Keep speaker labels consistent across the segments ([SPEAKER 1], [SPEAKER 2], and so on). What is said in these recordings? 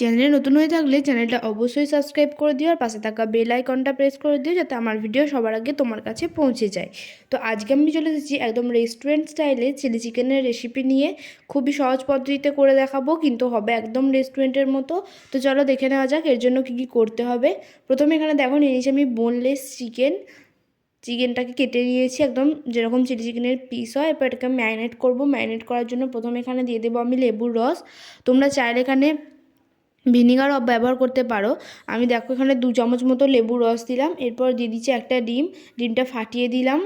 [SPEAKER 1] চ্যানেলে নতুন হয়ে থাকলে চ্যানেলটা অবশ্যই সাবস্ক্রাইব করে দিও আর পাশে থাকা বেল আইকনটা প্রেস করে দিও যাতে আমার ভিডিও সবার আগে তোমার কাছে পৌঁছে যায়। তো আজকে আমি চলে এসেছি একদম রেস্টুরেন্ট স্টাইলে চিলি চিকেনের রেসিপি নিয়ে। খুবই সহজ পদ্ধতিতে করে দেখাবো, কিন্তু হবে একদম রেস্টুরেন্টের মতো। তো চলো দেখে নেওয়া যাক এর জন্য কী কী করতে হবে। প্রথমে এখানে দেখো, নিয়ে নিয়েছি আমি বোনলেস চিকেন চিকেনটাকে কেটে নিয়েছি একদম যেরকম চিলি চিকেনের পিস হয়। এরপর এটাকে ম্যারিনেট করব। ম্যারিনেট করার জন্য প্রথমে এখানে দিয়ে দেবো আমি লেবুর রস। তোমরা চাইলে এখানে ভিনিগার ব্যবহার করতে পারো। আমি দেখো এখানে দু চামচ মতো লেবুর রস দিলাম। এরপর দিয়ে দিচ্ছি একটা ডিম। ডিমটা ফাটিয়ে দিলাম।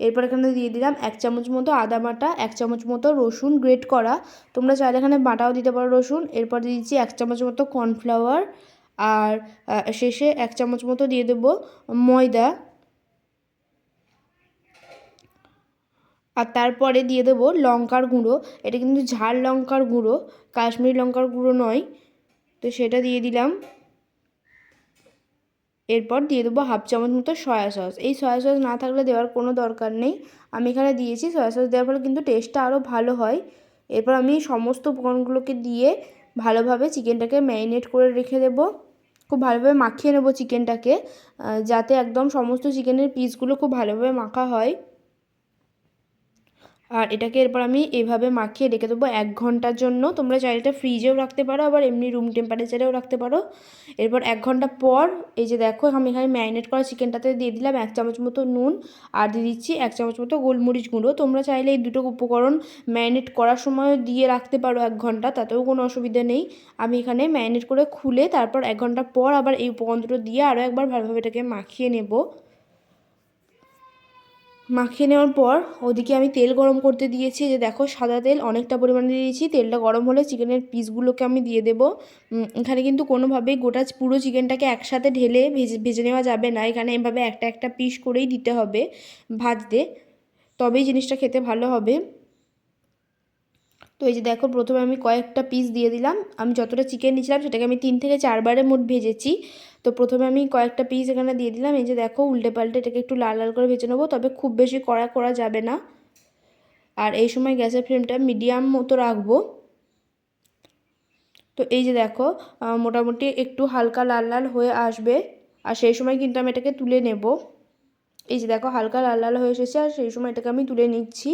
[SPEAKER 1] এরপর এখানে দিয়ে দিলাম এক চামচ মতো আদা বাটা, এক চামচ মতো রসুন গ্রেট করা। তোমরা চাইলে এখানে বাটাও দিতে পারো রসুন। এরপর দিয়ে দিচ্ছি এক চামচ মতো কর্নফ্লাওয়ার। আর শেষে এক চামচ মতো দিয়ে দেবো ময়দা। আর তারপরে দিয়ে দেবো লঙ্কার গুঁড়ো। এটা কিন্তু ঝাল লঙ্কার গুঁড়ো, কাশ্মীরি লঙ্কার গুঁড়ো নয়। তো সেটা দিয়ে দিলাম। এরপর দিয়ে দেবো হাফ চামচ মতো সয়া সস। এই সয়া সস না থাকলে দেওয়ার কোনো দরকার নেই। আমি এখানে দিয়েছি সয়া সস, দেওয়ার ফলে কিন্তু টেস্টটা আরও ভালো হয়। এরপর আমি সমস্ত উপকরণগুলোকে দিয়ে ভালোভাবে চিকেনটাকে ম্যারিনেট করে রেখে দেবো। খুব ভালোভাবে মাখিয়ে নেব চিকেনটাকে যাতে একদম সমস্ত চিকেনের পিসগুলো খুব ভালোভাবে মাখা হয়। আর এটাকে এরপর আমি এভাবে মাখিয়ে রেখে দেবো এক ঘণ্টার জন্য। তোমরা চাইলে এটা ফ্রিজেও রাখতে পারো, আবার এমনি রুম টেম্পারেচারেও রাখতে পারো। এরপর এক ঘণ্টা পর, এই যে দেখো, আমি এখানে ম্যারিনেট করা চিকেনটাতে দিয়ে দিলাম এক চামচ মতো নুন আর দিয়ে দিচ্ছি এক চামচ মতো গোলমরিচ গুঁড়ো। তোমরা চাইলে এই দুটো উপকরণ ম্যারিনেট করার সময় দিয়ে রাখতে পারো এক ঘণ্টা, তাতেও কোনো অসুবিধা নেই। আমি এখানে ম্যারিনেট করে খুলে তারপর এক ঘণ্টা পর আবার এই উপকরণ দুটো দিয়ে আরও একবার ভালোভাবে এটাকে মাখিয়ে নেব। মাখিয়ে নেওয়ার পর ওদিকে আমি তেল গরম করতে দিয়েছি। যে দেখো, সাদা তেল, অনেকটা পরিমাণে দিয়েছি। তেলটা গরম হলে চিকেনের পিসগুলোকে আমি দিয়ে দেব। এখানে কিন্তু কোনোভাবেই গোটা পুরো চিকেনটাকে একসাথে ঢেলে ভেজে ভেজে নেওয়া যাবে না। এখানে এভাবে একটা একটা পিস করেই দিতে হবে ভাজতে। তবেই জিনিসটা খেতে ভালো হবে। তো এই যে দেখো, প্রথমে আমি কয়েকটা পিস দিয়ে দিলাম। আমি যতটা চিকেন নিয়েছিলাম, সেটাকে আমি তিন থেকে চারবারে মোট ভেজেছি। তো প্রথমে আমি কয়েকটা পিস এখানে দিয়ে দিলাম। এই যে দেখো, উল্টে পাল্টে এটাকে একটু লাল লাল করে ভেজে নেব, তবে খুব বেশি কড়া করা যাবে না। আর এই সময় গ্যাসের ফ্লেমটা মিডিয়াম মতো রাখব। তো এই যে দেখো মোটামুটি একটু হালকা লাল লাল হয়ে আসবে। আর সেই সময় কিন্তু আমি এটাকে তুলে নেব। এই যে দেখো, হালকা লাল লাল হয়ে এসেছে, আর সেই সময় এটাকে আমি তুলে নিচ্ছি।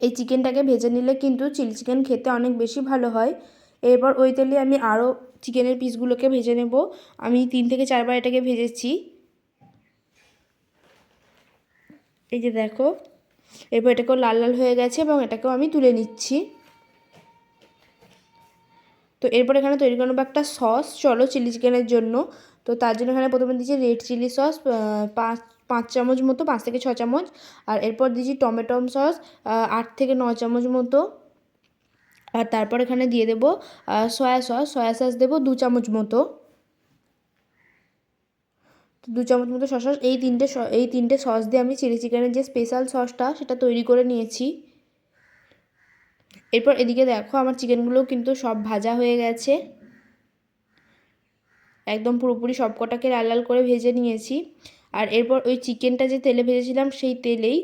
[SPEAKER 1] এই চিকেনটাকে ভেজে নিলে কিন্তু চিলি চিকেন খেতে অনেক বেশি ভালো হয়। এরপর ওই তেলে আমি আরও চিকেনের পিসগুলোকে ভেজে নেব। আমি তিন থেকে চারবার এটাকে ভেজেছি। এই যে দেখো, এরপর এটাকেও লাল লাল হয়ে গেছে এবং এটাকেও আমি তুলে নিচ্ছি। তো এরপর এখানে তৈরি করে নেব একটা সস। চলো চিলি চিকেনের জন্য। তো তার জন্য এখানে প্রথমে দিচ্ছি রেড চিলি সস পাঁচ পাঁচ চামচ মতো, পাঁচ থেকে ছ চামচ। আর এরপর দিয়েছি টমেটো সস আট থেকে ন চামচ মতো। আর তারপর এখানে দিয়ে দেবো সয়া সস সয়া সস দেবো দু চামচ মতো। দু চামচ মতো সস এই তিনটে এই তিনটে সস দিয়ে আমি চিলি চিকেনের যে স্পেশাল সসটা সেটা তৈরি করে নিয়েছি। এরপর এদিকে দেখো, আমার চিকেনগুলো কিন্তু সব ভাজা হয়ে গেছে। একদম পুরোপুরি সব কটাকে লাল লাল করে ভেজে নিয়েছি। আর এরপর ওই চিকেনটা যে তেলে ভেজেছিলাম সেই তেলেই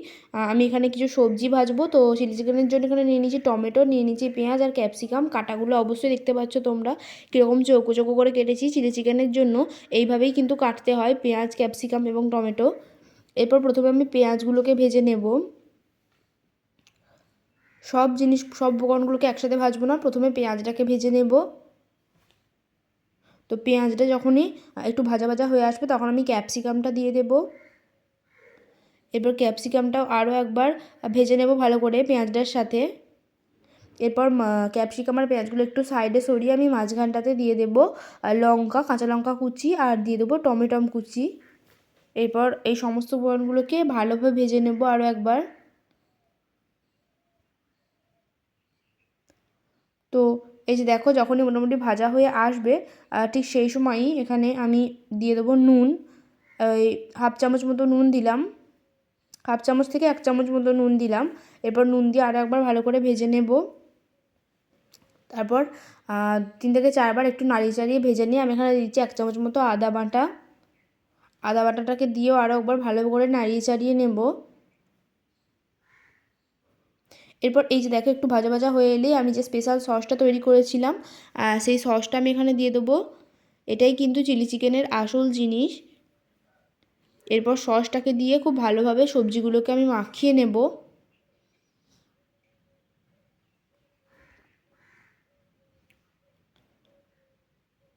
[SPEAKER 1] আমি এখানে কিছু সবজি ভাজবো। তো চিলি চিকেনের জন্য এখানে নিয়ে নিয়েছি টমেটো, নিয়ে নিয়েছি পেঁয়াজ আর ক্যাপসিকাম। কাটাগুলো অবশ্যই দেখতে পাচ্ছ তোমরা। কীরকম চৌকো চৌকো করে কেটেছি চিলি চিকেনের জন্য। এইভাবেই কিন্তু কাটতে হয় পেঁয়াজ, ক্যাপসিকাম এবং টমেটো। এরপর প্রথমে আমি পেঁয়াজগুলোকে ভেজে নেব। সব জিনিস, সব উপকরণগুলোকে একসাথে ভাজবো না। প্রথমে পেঁয়াজটাকে ভেজে নেব। তো পেঁয়াজটা যখনই একটু ভাজা ভাজা হয়ে আসবে, তখন আমি ক্যাপসিকামটা দিয়ে দেব। এরপর ক্যাপসিকামটাও আরও একবার ভেজে নেব ভালো করে পেঁয়াজটার সাথে। এরপর ক্যাপসিকাম আর পেঁয়াজগুলো একটু সাইডে সরিয়ে আমি মাঝখানটাতে দিয়ে দেবো লঙ্কা, কাঁচা লঙ্কা কুচি, আর দিয়ে দেবো টমেটম কুচি। এরপর এই সমস্ত উপকরণগুলোকে ভালোভাবে ভেজে নেব আরও একবার। তো এই যে দেখো, যখনই মোটামুটি ভাজা হয়ে আসবে ঠিক সেই সময়ই এখানে আমি দিয়ে দেবো নুন। ওই হাফ চামচ মতো নুন দিলাম। হাফ চামচ থেকে এক চামচ মতো নুন দিলাম। এরপর নুন দিয়ে আরও একবার ভালো করে ভেজে নেব। তারপর তিন থেকে চারবার একটু নাড়িয়ে চাড়িয়ে ভেজে নিয়ে আমি এখানে দিচ্ছি এক চামচ মতো আদা বাটা। আদা বাটাটাকে দিয়েও আরও একবার ভালো করে নাড়িয়ে চাড়িয়ে নেব। এরপর এই যে দেখো, একটু ভাজা ভাজা হয়ে এলেই আমি যে স্পেশাল সসটা তৈরি করেছিলাম সেই সসটা আমি এখানে দিয়ে দেবো। এটাই কিন্তু চিলি চিকেনের আসল জিনিস। এরপর সসটাকে দিয়ে খুব ভালোভাবে সবজিগুলোকে আমি মাখিয়ে নেব।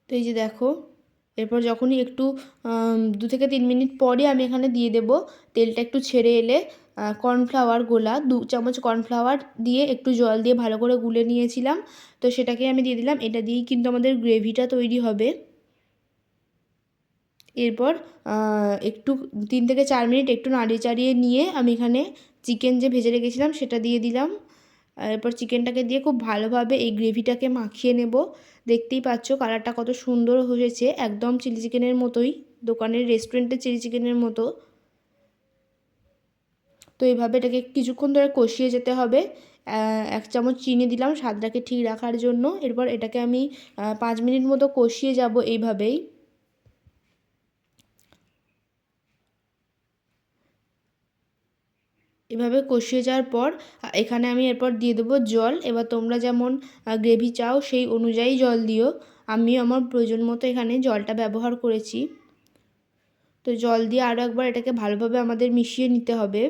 [SPEAKER 1] তো এই যে দেখো এরপর যখনই একটু দু থেকে তিন মিনিট পরে আমি এখানে দিয়ে দেব তেলটা একটু ছেড়ে এলে কর্নফ্লাওয়ার গোলা, দু চামচ কর্নফ্লাওয়ার দিয়ে একটু জল দিয়ে ভালো করে গুলে নিয়েছিলাম। তো সেটাকে আমি দিয়ে দিলাম। এটা দিয়েই কিন্তু আমাদের গ্রেভিটা তৈরি হবে। এরপর একটু, তিন থেকে চার মিনিট একটু নাড়িয়ে চাড়িয়ে নিয়ে আমি এখানে চিকেন যে ভেজে রেখেছিলাম সেটা দিয়ে দিলাম। এরপর চিকেনটাকে দিয়ে খুব ভালোভাবে এই গ্রেভিটাকে মাখিয়ে নেব। দেখতেই পাচ্ছ কালারটা কত সুন্দর হয়েছে, একদম চিলি চিকেনের মতোই, দোকানের রেস্টুরেন্টের চিলি চিকেনের মতো। তো এইভাবে এটাকে কিছুক্ষণ ধরে কষিয়ে যেতে হবে। এক চামচ চিনি দিলাম স্বাদটাকে ঠিক রাখার জন্য। এরপর এটাকে আমি পাঁচ মিনিট মতো কষিয়ে যাব এইভাবেই। এভাবে কষিয়ে যাওয়ার পর এখানে আমি এরপর দিয়ে দেবো জল। এবার তোমরা যেমন গ্রেভি চাও, সেই অনুযায়ী জল দিও। আমি আমার প্রয়োজন মতো এখানে জলটা ব্যবহার করেছি। তো জল দিয়ে আরও একবার এটাকে ভালোভাবে আমাদের মিশিয়ে নিতে হবে।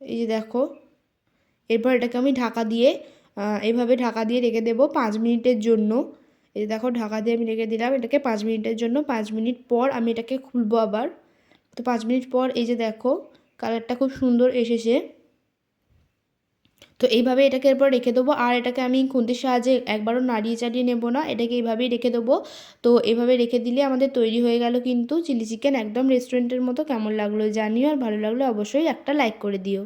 [SPEAKER 1] এই যে দেখো, এরপর এটাকে আমি ঢাকা দিয়ে এভাবে ঢাকা দিয়ে রেখে দেবো পাঁচ মিনিটের জন্য। এই দেখো, ঢাকা দিয়ে আমি রেখে দিলাম এটাকে পাঁচ মিনিটের জন্য। পাঁচ মিনিট পর আমি এটাকে খুলবো আবার। তো পাঁচ মিনিট পর এই যে দেখো কালারটা খুব সুন্দর এসেছে। তো এইভাবে এটাকে এরপর রেখে দেবো, আর এটাকে আমি খুন্তির সাহায্যে একবারও নাড়িয়ে চাড়িয়ে নেব না, এটাকে এইভাবেই রেখে দেবো। তো এভাবে রেখে দিলে আমাদের তৈরি হয়ে গেল কিন্তু চিলি চিকেন একদম রেস্টুরেন্টের মতো, কেমন লাগল জানিও আর ভালো লাগল অবশ্যই একটা লাইক করে দিও।